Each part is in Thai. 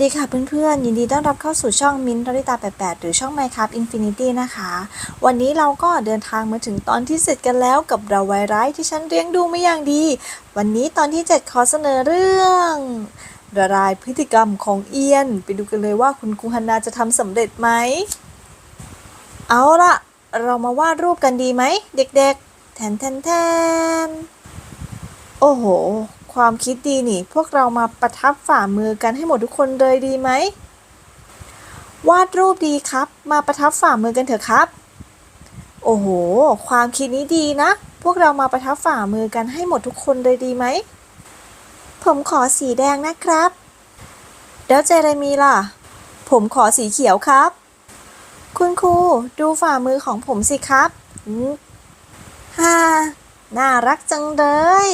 ดีค่ะเพื่อนๆ ยินดีต้อนรับเข้าสู่ช่องมินท์รริตา 88 หรือช่อง Minecraft Infinity นะคะ วันนี้เราก็เดินทางมาถึงตอนที่เสร็จกันแล้วกับเราไวร้ายที่ฉันเลี้ยงดูไม่อย่างดี วันนี้ตอนที่ 7 ขอเสนอเรื่องละลายพฤติกรรมของเอียน ไปดูกันเลยว่าคุณครูฮันนาจะทำสำเร็จไหม เอาละเรามาวาดรูปกันดีไหม เด็กๆ แทนแทนแทนโอ้โห ความคิดดีนี่ พวกเรามาประทับฝ่ามือกันให้หมดทุกคนเลยดีไหม วาดรูปดีครับ มาประทับฝ่ามือกันเถอะครับ โอ้โห ความคิดนี้ดีนะ พวกเรามาประทับฝ่ามือกันให้หมดทุกคนเลยดีไหม ผมขอสีแดงนะครับ แล้วเจเรมีล่ะ ผมขอสีเขียวครับ คุณครูดูฝ่ามือของผมสิครับฮ่าน่ารักจังเลย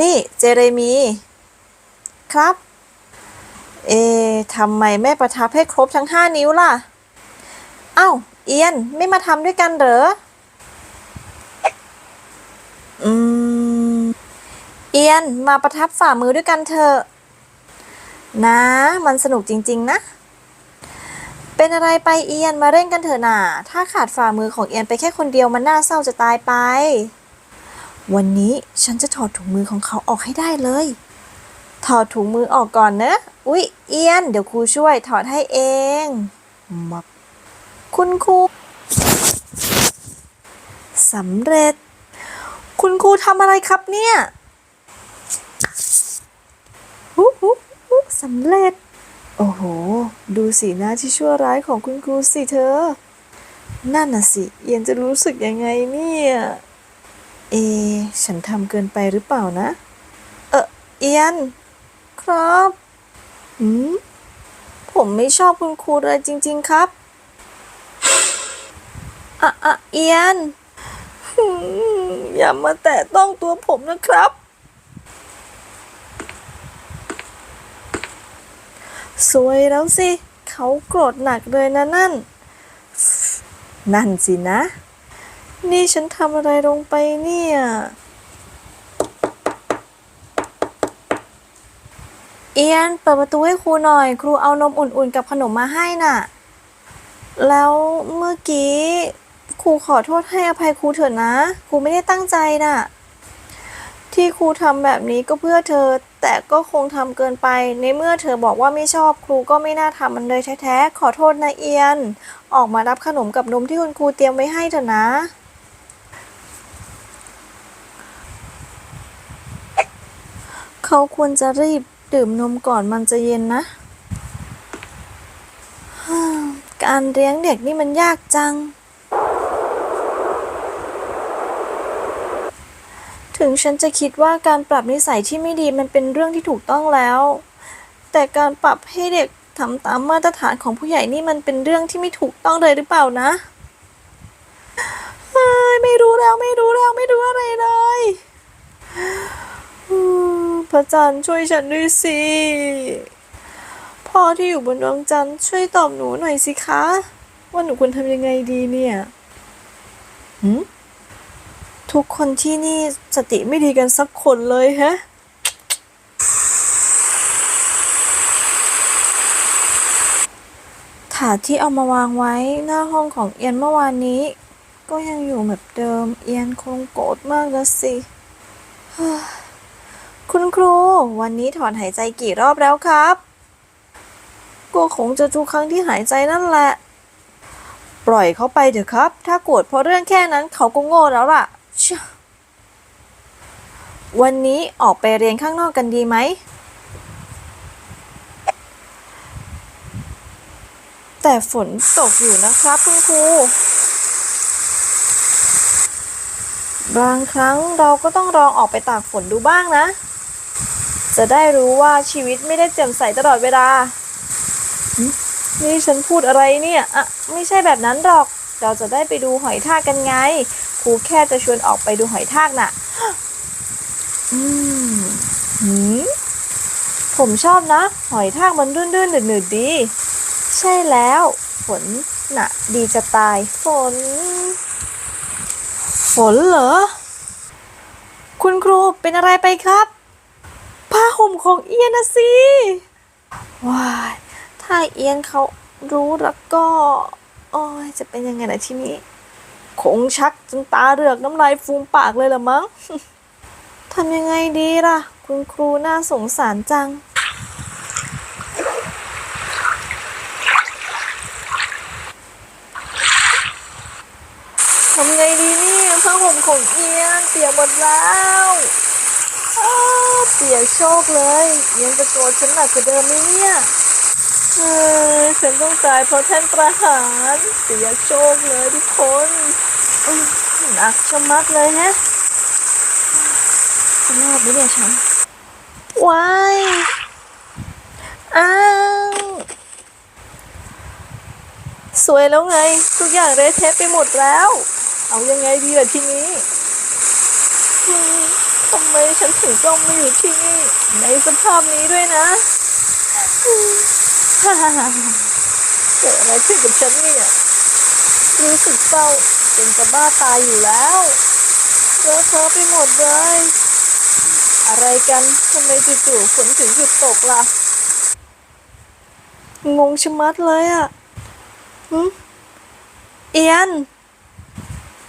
นี่เจเรมี ครับ เอะทำไมไม่ประทับให้ครบทั้งห้านิ้วล่ะเอ้าเอียนไม่มาทำด้วยกันเหรอ อืม เอียนมาประทับฝ่ามือด้วยกันเถอะ นะ มันสนุกจริง ๆ นะ เป็นอะไรไปเอียนมาเร่งกันเถอะน่ะ ถ้าขาดฝ่ามือของเอียนไปแค่คนเดียวมันน่าเศร้าจะตายไป วันนี้ฉันจะถอดถุงมือของเขาออกให้ได้เลย ถอดถุงมือออกก่อนนะ อุ๊ย เอียน เดี๋ยวครูช่วยถอดให้เองมับคุณครูสำเร็จ คุณครูทำอะไรครับเนี่ยฮู้ฮู้ฮู้สำเร็จ โอ้โห ดูสีหน้าที่ชั่วร้ายของคุณครูสิเธอ นั่นน่ะสิ เอียนจะรู้สึกยังไงเนี่ย เอ ฉันทำเกินไปหรือเปล่านะ เออเอียน ครับหืมผมไม่ชอบคุณครูเลยจริง ๆครับอะอะเอียน อย่ามาแตะต้องตัวผมนะครับ สวยแล้วสิ เขาโกรธหนักเลยนะนั่น นั่นสินะ นี่ฉันทำอะไรลงไปเนี่ย เอียนเปิดประตูให้ครูหน่อย ครูเอานมอุ่นๆกับขนมมาให้น่ะ แล้วเมื่อกี้ครูขอโทษให้อภัยครูเถอะนะ ครูไม่ได้ตั้งใจน่ะ ที่ครูทำแบบนี้ก็เพื่อเธอ แต่ก็คงทำเกินไป ในเมื่อเธอบอกว่าไม่ชอบครูก็ไม่น่าทำมันเลยแท้ๆ ขอโทษนะเอียน ออกมารับขนมกับนมที่คุณครูเตรียมไว้ให้เถอะนะ เขาควรจะรีบดื่มนมก่อนมันจะเย็นนะ การเลี้ยงเด็กนี่มันยากจัง ถึงฉันจะคิดว่าการปรับนิสัยที่ไม่ดีมันเป็นเรื่องที่ถูกต้องแล้ว แต่การปรับให้เด็กทำตามมาตรฐานของผู้ใหญ่นี่มันเป็นเรื่องที่ไม่ถูกต้องเลยหรือเปล่านะไม่รู้แล้วไม่รู้แล้วไม่รู้อะไรเลย พระจันทร์ช่วยฉันด้วยสิ พ่อที่อยู่บนดวงจันทร์ช่วยตอบหนูหน่อยสิคะ ว่าหนูควรทำยังไงดีเนี่ยหืมทุกคนที่นี่สติไม่ดีกันสักคนเลยฮะถาดที่เอามาวางไว้หน้าห้องของเอียนเมื่อวานนี้ ก็ยังอยู่แบบเดิมเอียนคงโกรธมากแล้วสิ คุณครู วันนี้ถอนหายใจกี่รอบแล้วครับก็คงจะทุกครั้งที่หายใจนั่นแหละ ปล่อยเขาไปเถอะครับ ถ้าโกรธเพราะเรื่องแค่นั้นเขาก็โง่แล้วล่ะเชี่ยวันนี้ออกไปเรียนข้างนอกกันดีไหม แต่ฝนตกอยู่นะครับคุณครูบางครั้งเราก็ต้องลองออกไปตากฝนดูบ้างนะ จะได้รู้ว่าชีวิตไม่ได้แจ่มใสตลอดเวลา นี่ฉันพูดอะไรเนี่ย อะ ไม่ใช่แบบนั้นหรอก เราจะได้ไปดูหอยทากกันไง ครูแค่จะชวนออกไปดูหอยทากน่ะ อืมหืมผมชอบนะ หอยทากมันรื่นๆหนืดๆดี ใช่แล้ว ฝนน่ะ ดีจะตาย ฝน ฝนเหรอ คุณครูเป็นอะไรไปครับ ผ้าห่มของเอียนนะสิว้ายถ้าเอียนเขารู้แล้วก็โอ้ยจะเป็นยังไงล่ะทีนี้คงชักจนตาเหลือกน้ำลายฟูมปากเลยละมั้งทำยังไงดีล่ะ คุณครูน่าสงสารจัง ทำไงดีเนี่ยผ้าห่มของเอียนเปียกหมดแล้ว เปียกโชคเลยเอียนจะโกรธฉันหนักกว่าเดิมไหมเนี่ยเออฉันต้องตายเพราะแท่นประหารเปียกโชคเลยทุกคนอุ๊ยหนักชะมัดเลยแฮะจะรอดไหมเนี่ยฉันว้ายอ้าวสวยแล้วไง ทุกอย่างเละเทะไปหมดแล้ว เอายังไงดีล่ะทีนี้อืม ทำไมฉันถึงต้องมาอยู่ที่นี่ ในสภาพนี้ด้วยนะอืมฮ่าฮ่าฮ่าเกิดอะไรขึ้นกับฉันเนี่ย รู้สึกเศร้าจนจะบ้าตายอยู่แล้วเลอะเทอะไปหมดเลย อะไรกันทำไมจู่ๆฝนถึงหยุดตกล่ะ งงชะมัดเลยอะหึเอียน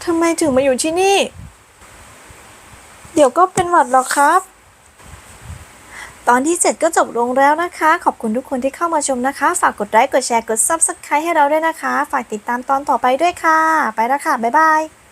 ทำไมถึงมาอยู่ที่นี่ เดี๋ยวก็เป็นหวัดหรอกครับ ตอนที่เจ็ดก็จบลงแล้วนะคะ ขอบคุณทุกคนที่เข้ามาชมนะคะ ฝากกดไลค์ กดแชร์ กด Subscribe ให้เราด้วยนะคะ ฝากติดตามตอนต่อไปด้วยค่ะ ไปแล้วค่ะ บ๊ายบาย